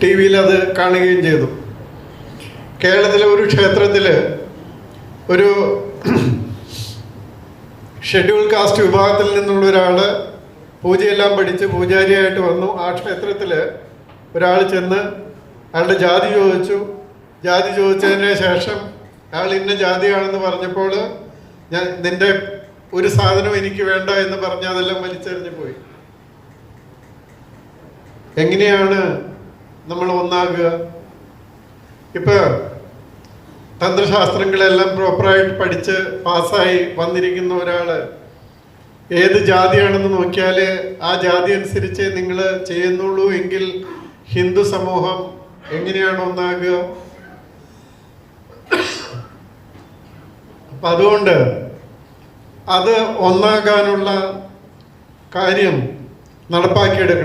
T വിയിൽ അത് കാണുകയും ചെയ്തു. കേരളത്തിലെ ഒരു ക്ഷേത്രത്തിൽ ഒരു ഷെഡ്യൂൾ കാസ്റ്റ് വിഭാഗത്തിൽ നിന്നുള്ള ഒരാൾ പൂജയെല്ലാം പഠിച്ച് പൂജാരിയായിട്ട് വന്നു. ആ ക്ഷേത്രത്തിൽ ഒരാൾ ചെന്ന് അയാളുടെ ജാതി ചോദിച്ചു. ജാതി ചോദിച്ചതിന് ശേഷം അയാൾ ഇന്ന ജാതിയാണെന്ന് പറഞ്ഞപ്പോൾ ഞാൻ നിന്റെ ഒരു സാധനം എനിക്ക് വേണ്ട എന്ന് പറഞ്ഞ് അതെല്ലാം വലിച്ചെറിഞ്ഞു പോയി. എങ്ങനെയാണ് നമ്മൾ ഒന്നാകുക. ഇപ്പൊ തന്ത്രശാസ്ത്രങ്ങളെല്ലാം പ്രോപ്പറായിട്ട് പഠിച്ച് പാസ്സായി വന്നിരിക്കുന്ന ഒരാൾ ഏത് ജാതിയാണെന്ന് നോക്കിയാൽ ആ ജാതി അനുസരിച്ച് നിങ്ങൾ ചെയ്യുന്നുള്ളൂ എങ്കിൽ ഹിന്ദു സമൂഹം എങ്ങനെയാണ് ഒന്നാകുക? അപ്പം അതുകൊണ്ട് അത് ഒന്നാകാനുള്ള കാര്യം നടപ്പാക്കിയെടുക്കണം.